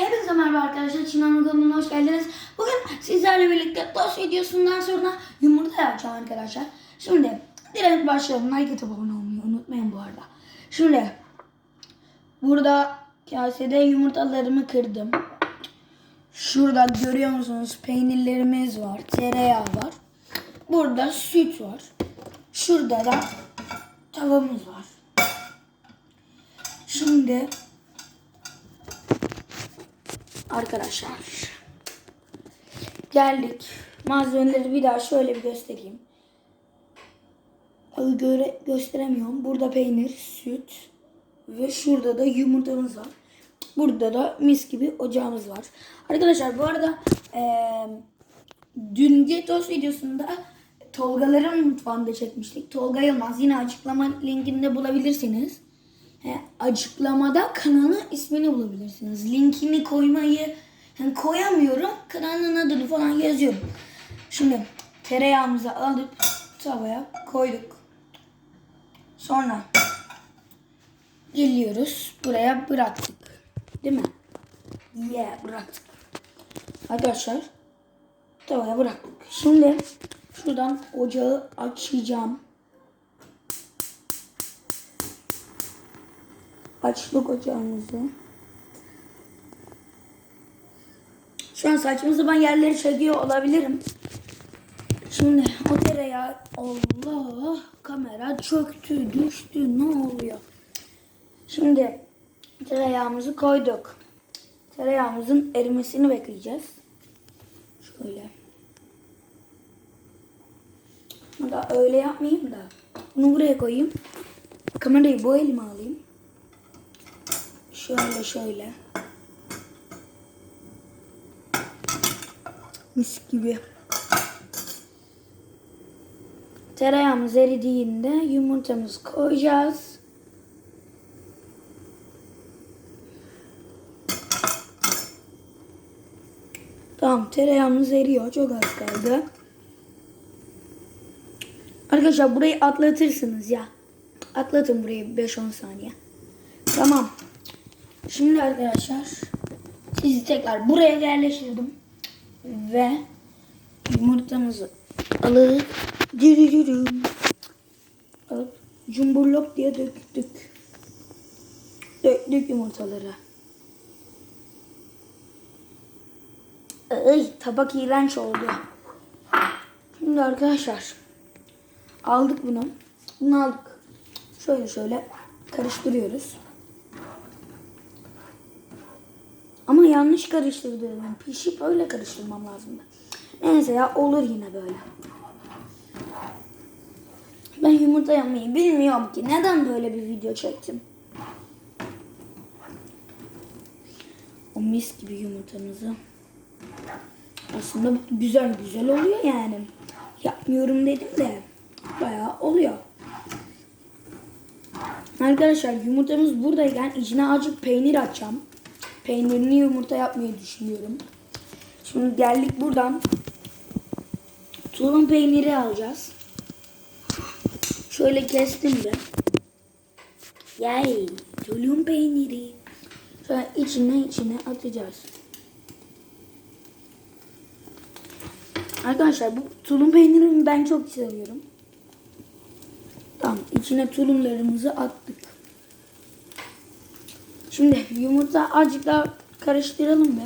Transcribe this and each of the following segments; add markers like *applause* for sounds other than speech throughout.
Hepinize merhaba arkadaşlar. Çiğnen'in kanalına hoş geldiniz. Bugün sizlerle birlikte tost videosundan sonra yumurta yapacağım arkadaşlar. Şimdi direkt başlayalım. Like atıp abone olmayı unutmayın bu arada. Şimdi burada kasede yumurtalarımı kırdım. Şurada görüyor musunuz peynirlerimiz var. Tereyağı var. Burada süt var. Şurada da tavamız var. Şimdi arkadaşlar geldik. Malzemeleri bir daha şöyle bir göstereyim. Göre, gösteremiyorum. Burada peynir, süt ve şurada da yumurtamız var. Burada da mis gibi ocağımız var. Arkadaşlar bu arada eee dünkü tost videosunda Tolgaların mutfağında çekmiştik. Tolga Yılmaz yine açıklama linkinde bulabilirsiniz. Açıklamada kanalın ismini bulabilirsiniz. Linkini koymayı yani koyamıyorum. Kanalın adını falan yazıyorum. Şimdi tereyağımızı alıp tavaya koyduk. Sonra geliyoruz. Buraya bıraktık. Değil mi? Yeah bıraktık. Arkadaşlar tavaya bıraktık. Şimdi şuradan ocağı açacağım. Açtık ocağımızı. Şu an saçma sapan yerleri çekiyor olabilirim. Şimdi o tereyağı Allah kamera çöktü düştü ne oluyor? Şimdi tereyağımızı koyduk. Tereyağımızın erimesini bekleyeceğiz. Şöyle. Da öyle yapmayayım da. Bunu buraya koyayım. Kamerayı bu elime alayım. Şöyle şöyle. Mis gibi. Tereyağımız eridiğinde yumurtamızı koyacağız. Tamam tereyağımız eriyor. Çok az kaldı. Arkadaşlar burayı atlatırsınız ya. Atlatın burayı 5-10 saniye. Tamam. Şimdi arkadaşlar sizi tekrar buraya yerleştirdim. Ve yumurtamızı alıp dürürürüm. Alıp cumburlop diye döktük. Döktük yumurtaları. Ay tabak iğrenç oldu. Şimdi arkadaşlar aldık bunu. Bunu aldık. Şöyle şöyle karıştırıyoruz. Ama yanlış karıştırdım. Pişip öyle karıştırmam lazımdı. Neyse ya olur yine böyle. Ben yumurta yapmayı bilmiyorum ki. Neden böyle bir video çektim? O mis gibi yumurtamızı. Aslında güzel güzel oluyor yani. Yapmıyorum dedim de bayağı oluyor. Arkadaşlar yumurtamız buradayken içine azıcık peynir atacağım. Peynirli yumurta yapmayı düşünüyorum. Şimdi geldik buradan. Tulum peyniri alacağız. Şöyle kestim de. Yay, tulum peyniri. Şöyle içine içine atacağız. Arkadaşlar bu tulum peynirini ben çok seviyorum. Tamam içine tulumlarımızı attık. Şimdi yumurta azıcık daha karıştıralım be.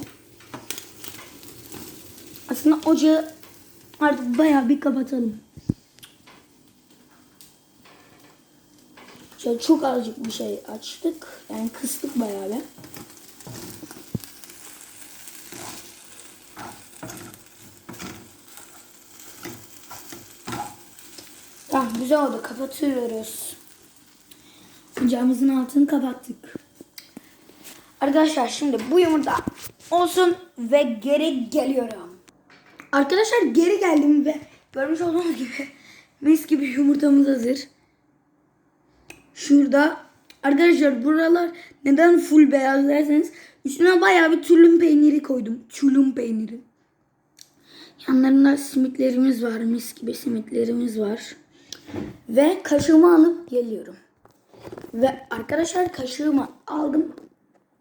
Aslında ocağı artık bayağı bir kapatalım. Şöyle çok azıcık bir şey açtık. Yani kıstık bayağı bir. Tamam güzel oldu. Kapatıyoruz. Ocağımızın altını kapattık. Arkadaşlar şimdi bu yumurta olsun ve geri geliyorum. Arkadaşlar geri geldim ve görmüş olduğunuz gibi mis gibi yumurtamız hazır. Şurada arkadaşlar buralar neden full beyaz derseniz üstüne bayağı bir tulum peyniri koydum. Tulum peyniri. Yanlarında simitlerimiz var. Mis gibi simitlerimiz var. Ve kaşığımı alıp geliyorum. Ve arkadaşlar kaşığımı aldım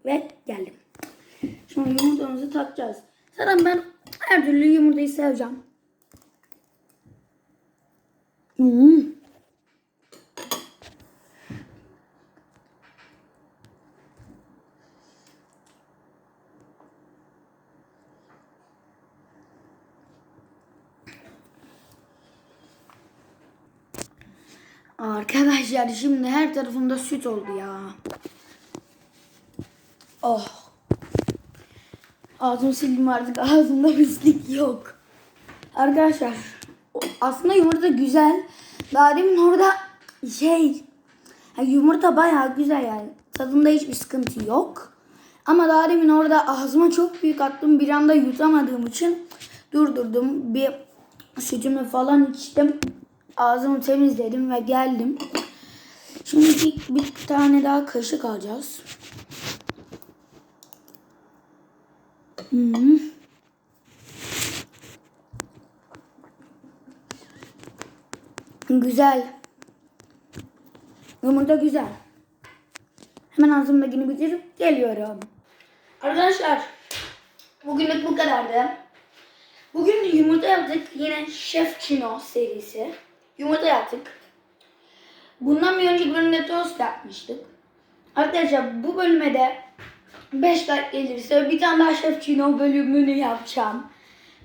ve geldim. Şimdi yumurtamızı takacağız. Zaten ben her türlü yumurtayı seveceğim. Hmm. Arkadaşlar şimdi her tarafımda süt oldu ya. Oh. Ağzımı sildim artık *laughs* ağzımda pislik yok. Arkadaşlar aslında yumurta güzel. Daha demin orada şey yumurta bayağı güzel yani. Tadında hiçbir sıkıntı yok. Ama daha demin orada ağzıma çok büyük attım. Bir anda yutamadığım için durdurdum. Bir sütümü falan içtim. Ağzımı temizledim ve geldim. Şimdi bir, bir tane daha kaşık alacağız. Güzel. Yumurta güzel. Hemen ağzımdakini bitirip geliyorum. Arkadaşlar bugünlük bu kadardı. Bugün yumurta yaptık. Yine Chef Chino serisi. Yumurta yaptık. Bundan bir önceki bölümde tost yapmıştık. Arkadaşlar bu bölüme 5 like gelirse bir tane daha Chef Chino bölümünü yapacağım.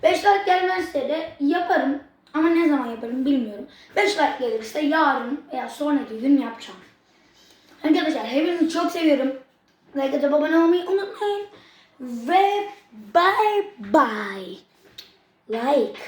5 like gelmezse de yaparım. Ama ne zaman yaparım bilmiyorum. 5 like gelirse yarın veya sonraki gün yapacağım. Arkadaşlar hepinizi çok seviyorum. Like atıp abone olmayı unutmayın. Ve bye bye. Like.